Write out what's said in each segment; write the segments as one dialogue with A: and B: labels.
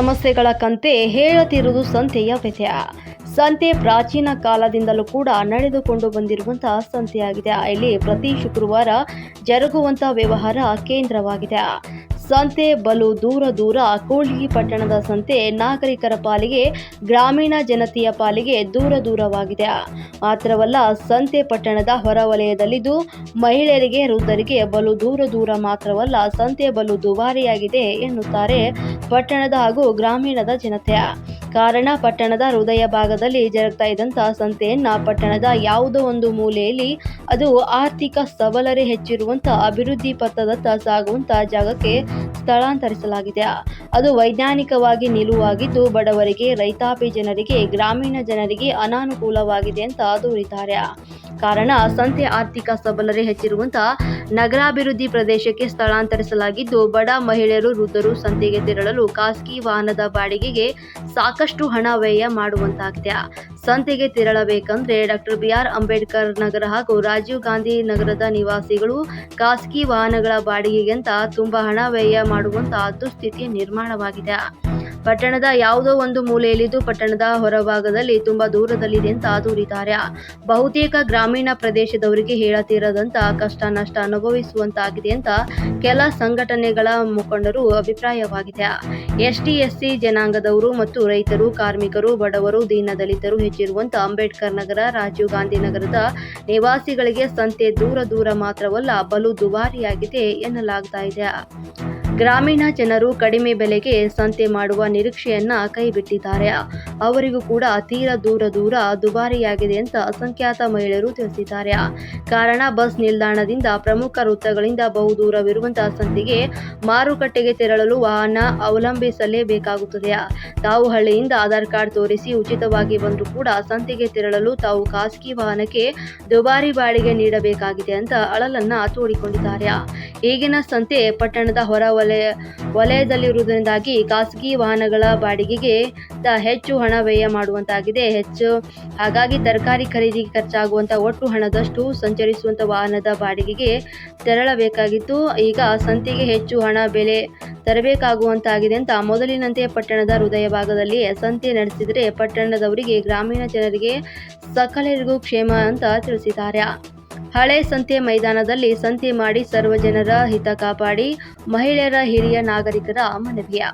A: ಸಮಸ್ಯೆಗಳ ಕಂತೆ ಹೇಳುತ್ತಿರುವುದು ಸಂತೆಯ ವ್ಯತ್ಯಯ ಸಂತೆ ಪ್ರಾಚೀನ ಕಾಲದಿಂದಲೂ ಕೂಡ ನಡೆದುಕೊಂಡು ಬಂದಿರುವಂತಹ ಸಂತೆಯಾಗಿದೆ. ಇಲ್ಲಿ ಪ್ರತಿ ಶುಕ್ರವಾರ ಜರುಗುವಂತಹ ವ್ಯವಹಾರ ಕೇಂದ್ರವಾಗಿದೆ. ಸಂತೆ ಬಲು ದೂರ ದೂರ ಕೂಡ್ಲಿಗಿ ಪಟ್ಟಣದ ಸಂತೆ ನಾಗರಿಕರ ಪಾಲಿಗೆ, ಗ್ರಾಮೀಣ ಜನತೆಯ ಪಾಲಿಗೆ ದೂರ ದೂರವಾಗಿದೆ. ಮಾತ್ರವಲ್ಲ, ಸಂತೆ ಪಟ್ಟಣದ ಹೊರವಲಯದಲ್ಲಿದ್ದು ಮಹಿಳೆಯರಿಗೆ, ವೃದ್ಧರಿಗೆ ಬಲು ದೂರ ದೂರ ಮಾತ್ರವಲ್ಲ, ಸಂತೆ ಬಲು ದುಬಾರಿಯಾಗಿದೆ ಎನ್ನುತ್ತಾರೆ ಪಟ್ಟಣದ ಹಾಗೂ ಗ್ರಾಮೀಣದ ಜನತೆ. ಕಾರಣ, ಪಟ್ಟಣದ ಹೃದಯ ಭಾಗದಲ್ಲಿ ಜರುಗ್ತಾ ಇದ್ದಂಥ ಸಂತೆಯನ್ನ ಪಟ್ಟಣದ ಯಾವುದೋ ಒಂದು ಮೂಲೆಯಲ್ಲಿ ಅದು ಆರ್ಥಿಕ ಸಬಲರೇ ಹೆಚ್ಚಿರುವಂತ ಅಭಿವೃದ್ಧಿ ಪಥದತ್ತ ಸಾಗುವಂತ ಜಾಗಕ್ಕೆ ಸ್ಥಳಾಂತರಿಸಲಾಗಿದೆ. ಅದು ವೈಜ್ಞಾನಿಕವಾಗಿ ನಿಲುವಾಗಿದ್ದು ಬಡವರಿಗೆ, ರೈತಾಪಿ ಜನರಿಗೆ, ಗ್ರಾಮೀಣ ಜನರಿಗೆ ಅನಾನುಕೂಲವಾಗಿದೆ ಅಂತ ದೂರಿದ್ದಾರೆ. ಕಾರಣ, ಸಂತೆ ಆರ್ಥಿಕ ಸಬಲರೇ ಹೆಚ್ಚಿರುವಂತ ನಗರಾಭಿವೃದ್ಧಿ ಪ್ರದೇಶಕ್ಕೆ ಸ್ಥಳಾಂತರಿಸಲಾಗಿದ್ದು, ಬಡ ಮಹಿಳೆಯರು ವೃದ್ಧರು ಸಂತೆಗೆ ತೆರಳಲು ಖಾಸಗಿ ವಾಹನದ ಬಾಡಿಗೆಗೆ ಸಾಕಷ್ಟು ಹಣ ವ್ಯಯ ಮಾಡುವಂತಾಗಿದೆ. ಸಂತೆಗೆ ತೆರಳಬೇಕಂದ್ರೆ doctor B R Ambedkar Nagar ಹಾಗೂ ರಾಜೀವ್ ಗಾಂಧಿ ನಗರದ ನಿವಾಸಿಗಳು ಖಾಸಗಿ ವಾಹನಗಳ ಬಾಡಿಗೆಗಿಂತ ತುಂಬಾ ಹಣ ವ್ಯಯ ಮಾಡುವಂತಹ ದುಸ್ಥಿತಿ ನಿರ್ಮಾಣವಾಗಿದೆ. ಪಟ್ಟಣದ ಯಾವುದೋ ಒಂದು ಮೂಲೆಯಲ್ಲಿದ್ದು ಪಟ್ಟಣದ ಹೊರಭಾಗದಲ್ಲಿ ತುಂಬಾ ದೂರದಲ್ಲಿದೆ ಅಂತ ದೂರಿದ್ದಾರೆ. ಬಹುತೇಕ ಗ್ರಾಮೀಣ ಪ್ರದೇಶದವರಿಗೆ ಹೇಳತಿರದಂತ ಕಷ್ಟ ನಷ್ಟ ಅನುಭವಿಸುವಂತಾಗಿದೆ ಅಂತ ಕೆಲ ಸಂಘಟನೆಗಳ ಮುಖಂಡರು ಅಭಿಪ್ರಾಯವಾಗಿದೆ. ಎಸ್ಟಿ ಎಸ್ಸಿ ಜನಾಂಗದವರು ಮತ್ತು ರೈತರು, ಕಾರ್ಮಿಕರು, ಬಡವರು, ದೀನದಲಿತರು ಹೆಚ್ಚಿರುವಂತ ಅಂಬೇಡ್ಕರ್ ನಗರ, ರಾಜೀವ್ ಗಾಂಧಿ ನಗರದ ನಿವಾಸಿಗಳಿಗೆ ಸಂತೆ ದೂರ ದೂರ ಮಾತ್ರವಲ್ಲ ಬಲು ದುಬಾರಿಯಾಗಿದೆ ಎನ್ನಲಾಗ್ತಾ ಇದೆ. ಗ್ರಾಮೀಣ ಜನರು ಕಡಿಮೆ ಬೆಲೆಗೆ ಸಂತೆ ಮಾಡುವ ನಿರೀಕ್ಷೆಯನ್ನ ಕೈಬಿಟ್ಟಿದ್ದಾರೆ. ಅವರಿಗೂ ಕೂಡ ತೀರ ದೂರ ದೂರ ದುಬಾರಿಯಾಗಿದೆ ಅಂತ ಅಸಂಖ್ಯಾತ ಮಹಿಳೆಯರು ತಿಳಿಸಿದ್ದಾರೆ. ಕಾರಣ ಬಸ್ ನಿಲ್ದಾಣದಿಂದ ಪ್ರಮುಖ ವೃತ್ತಗಳಿಂದ ಬಹುದೂರವಿರುವಂತಹ ಸಂತೆಗೆ ಮಾರುಕಟ್ಟೆಗೆ ತೆರಳಲು ವಾಹನ ಅವಲಂಬಿಸಲೇಬೇಕಾಗುತ್ತದೆ. ತಾವು ಹಳ್ಳಿಯಿಂದ ಆಧಾರ್ ಕಾರ್ಡ್ ತೋರಿಸಿ ಉಚಿತವಾಗಿ ಬಂದರೂ ಕೂಡ ಸಂತೆಗೆ ತೆರಳಲು ತಾವು ಖಾಸಗಿ ವಾಹನಕ್ಕೆ ದುಬಾರಿ ಬಾಡಿಗೆ ನೀಡಬೇಕಾಗಿದೆ ಅಂತ ಅಳಲನ್ನ ತೋಡಿಕೊಂಡಿದ್ದಾರೆ. ಈಗಿನ ಸಂತೆ ಪಟ್ಟಣದ ಹೊರ ವಲಯ ವಲಯದಲ್ಲಿರುವುದರಿಂದಾಗಿ ಖಾಸಗಿ ವಾಹನಗಳ ಬಾಡಿಗೆಗೆ ತ ಹೆಚ್ಚು ಹಣ ವ್ಯಯ ಮಾಡುವಂತಾಗಿದೆ. ಹೆಚ್ಚು ಹಾಗಾಗಿ ತರಕಾರಿ ಖರೀದಿಗೆ ಖರ್ಚಾಗುವಂತ ಒಟ್ಟು ಹಣದಷ್ಟು ಸಂಚರಿಸುವಂತ ವಾಹನದ ಬಾಡಿಗೆಗೆ ತೆರಳಬೇಕಾಗಿತ್ತು. ಈಗ ಸಂತೆಗೆ ಹೆಚ್ಚು ಹಣ ಬೆಲೆ ತರಬೇಕಾಗುವಂತಾಗಿದೆ ಅಂತ ಮೊದಲಿನಂತೆ ಪಟ್ಟಣದ ಹೃದಯ ಭಾಗದಲ್ಲಿ ಸಂತೆ ನಡೆಸಿದರೆ ಪಟ್ಟಣದವರಿಗೆ, ಗ್ರಾಮೀಣ ಜನರಿಗೆ ಸಕಲರಿಗೂ ಕ್ಷೇಮ ಅಂತ ತಿಳಿಸಿದ್ದಾರೆ. ಹಳೆ ಸಂತೆ ಮೈದಾನದಲ್ಲಿ ಸಂತೆ ಮಾಡಿ ಸರ್ವ ಜನರ ಹಿತ ಕಾಪಾಡಿ ಮಹಿಳೆಯರ ಹಿರಿಯ ನಾಗರಿಕರ ಮನವಿಯ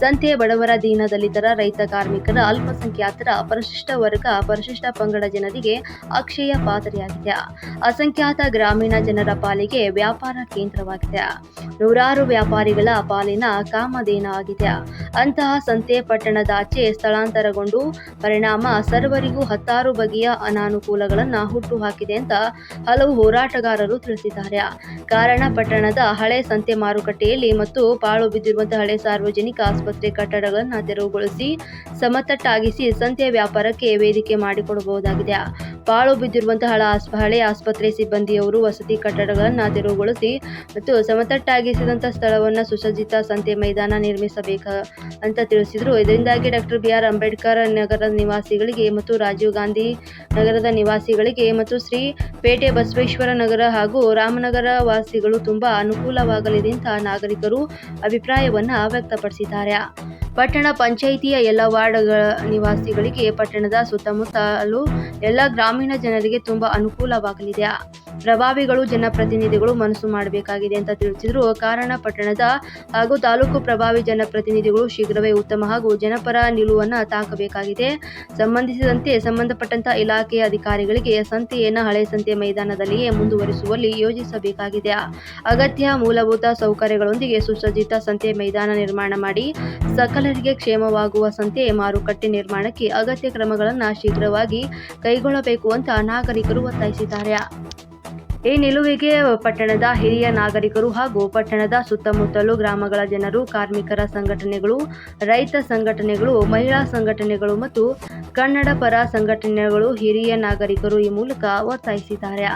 A: ಸಂತೆ ಬಡವರ ದೀನದಲ್ಲಿದ್ದರ ರೈತ ಕಾರ್ಮಿಕರ ಅಲ್ಪಸಂಖ್ಯಾತರ ಪರಿಶಿಷ್ಟ ವರ್ಗ, ಪರಿಶಿಷ್ಟ ಪಂಗಡ ಜನರಿಗೆ ಅಕ್ಷಯ ಪಾತ್ರೆಯಾಗಿದೆ ಅಸಂಖ್ಯಾತ ಗ್ರಾಮೀಣ ಜನರ ಪಾಲಿಗೆ ವ್ಯಾಪಾರ ಕೇಂದ್ರವಾಗಿದೆ. ನೂರಾರು ವ್ಯಾಪಾರಿಗಳ ಪಾಲಿನ ಕಾಮಧೇನ ಆಗಿದೆ. ಅಂತಹ ಸಂತೆ ಪಟ್ಟಣದಾಚೆ ಸ್ಥಳಾಂತರಗೊಂಡು ಪರಿಣಾಮ ಸರ್ವರಿಗೂ ಹತ್ತಾರು ಬಗೆಯ ಅನಾನುಕೂಲಗಳನ್ನು ಹುಟ್ಟುಹಾಕಿದೆ ಅಂತ ಹಲವು ಹೋರಾಟಗಾರರು ತಿಳಿಸಿದ್ದಾರೆ. ಕಾರಣ ಪಟ್ಟಣದ ಹಳೆ ಸಂತೆ ಮಾರುಕಟ್ಟೆಯಲ್ಲಿ ಮತ್ತು ಪಾಳು ಬಿದ್ದಿರುವಂತಹ ಹಳೆ ಸಾರ್ವಜನಿಕ ಆಸ್ಪತ್ರೆ ಕಟ್ಟಡಗಳನ್ನು ತೆರವುಗೊಳಿಸಿ ಸಮತಟ್ಟಾಗಿಸಿ ಸಂತೆ ವ್ಯಾಪಾರಕ್ಕೆ ವೇದಿಕೆ ಮಾಡಿಕೊಡಬಹುದಾಗಿದೆ. ಪಾಳು ಬಿದ್ದಿರುವಂತಹ ಹಳ ಆಸ್ಪ ಹಳೆ ಆಸ್ಪತ್ರೆ ಸಿಬ್ಬಂದಿಯವರು ವಸತಿ ಕಟ್ಟಡಗಳನ್ನು ತೆರವುಗೊಳಿಸಿ ಮತ್ತು ಸಮತಟ್ಟಾಗಿಸಿದಂತಹ ಸ್ಥಳವನ್ನು ಸುಸಜ್ಜಿತ ಸಂತೆ ಮೈದಾನ ನಿರ್ಮಿಸಬೇಕ ಅಂತ ತಿಳಿಸಿದರು. ಇದರಿಂದಾಗಿ ಡಾಕ್ಟರ್ ಬಿ ಆರ್ ಅಂಬೇಡ್ಕರ್ ನಗರದ ನಿವಾಸಿಗಳಿಗೆ ಮತ್ತು ರಾಜೀವ್ ಗಾಂಧಿ ನಗರದ ನಿವಾಸಿಗಳಿಗೆ ಮತ್ತು ಶ್ರೀ ಪೇಟೆ ಬಸವೇಶ್ವರ ನಗರ ಹಾಗೂ ರಾಮನಗರ ವಾಸಿಗಳು ತುಂಬಾ ಅನುಕೂಲವಾಗಲಿದೆ ಅಂತ ನಾಗರಿಕರು ಅಭಿಪ್ರಾಯವನ್ನು ವ್ಯಕ್ತಪಡಿಸಿದ್ದಾರೆ. ಪಟ್ಟಣ ಪಂಚಾಯಿತಿಯ ಎಲ್ಲ ವಾರ್ಡ್ಗಳ ನಿವಾಸಿಗಳಿಗೆ ಪಟ್ಟಣದ ಸುತ್ತಮುತ್ತಲು ಎಲ್ಲ ಗ್ರಾಮೀಣ ಜನರಿಗೆ ತುಂಬಾ ಅನುಕೂಲವಾಗಲಿದೆ. ಪ್ರಭಾವಿಗಳು, ಜನಪ್ರತಿನಿಧಿಗಳು ಮನಸ್ಸು ಮಾಡಬೇಕಾಗಿದೆ ಅಂತ ತಿಳಿಸಿದ್ರು. ಕಾರಣ ಪಟ್ಟಣದ ಹಾಗೂ ತಾಲೂಕು ಪ್ರಭಾವಿ ಜನಪ್ರತಿನಿಧಿಗಳು ಶೀಘ್ರವೇ ಉತ್ತಮ ಹಾಗೂ ಜನಪರ ನಿಲುವನ್ನು ತಾಕಬೇಕಾಗಿದೆ. ಸಂಬಂಧಿಸಿದಂತೆ ಸಂಬಂಧಪಟ್ಟಂತ ಇಲಾಖೆಯ ಅಧಿಕಾರಿಗಳಿಗೆ ಸಂತೆಯನ್ನು ಹಳೆ ಸಂತೆ ಮೈದಾನದಲ್ಲಿಯೇ ಮುಂದುವರಿಸುವಲ್ಲಿ ಯೋಜಿಸಬೇಕಾಗಿದೆ. ಅಗತ್ಯ ಮೂಲಭೂತ ಸೌಕರ್ಯಗಳೊಂದಿಗೆ ಸುಸಜ್ಜಿತ ಸಂತೆ ಮೈದಾನ ನಿರ್ಮಾಣ ಮಾಡಿ, ಸಕಲರಿಗೆ ಕ್ಷೇಮವಾಗುವ ಸಂತೆ ಮಾರುಕಟ್ಟೆ ನಿರ್ಮಾಣಕ್ಕೆ ಅಗತ್ಯ ಕ್ರಮಗಳನ್ನು ಶೀಘ್ರವಾಗಿ ಕೈಗೊಳ್ಳಬೇಕು ಅಂತ ನಾಗರಿಕರು ಒತ್ತಾಯಿಸಿದ್ದಾರೆ. ಈ ನಿಲುವಿಗೆ ಪಟ್ಟಣದ ಹಿರಿಯ ನಾಗರಿಕರು ಹಾಗೂ ಪಟ್ಟಣದ ಸುತ್ತಮುತ್ತಲು ಗ್ರಾಮಗಳ ಜನರು, ಕಾರ್ಮಿಕರ ಸಂಘಟನೆಗಳು, ರೈತ ಸಂಘಟನೆಗಳು, ಮಹಿಳಾ ಸಂಘಟನೆಗಳು ಮತ್ತು ಕನ್ನಡ ಪರ ಸಂಘಟನೆಗಳು ಹಿರಿಯ ನಾಗರಿಕರು ಈ ಮೂಲಕ ಒತ್ತಾಯಿಸಿದ್ದಾರೆ.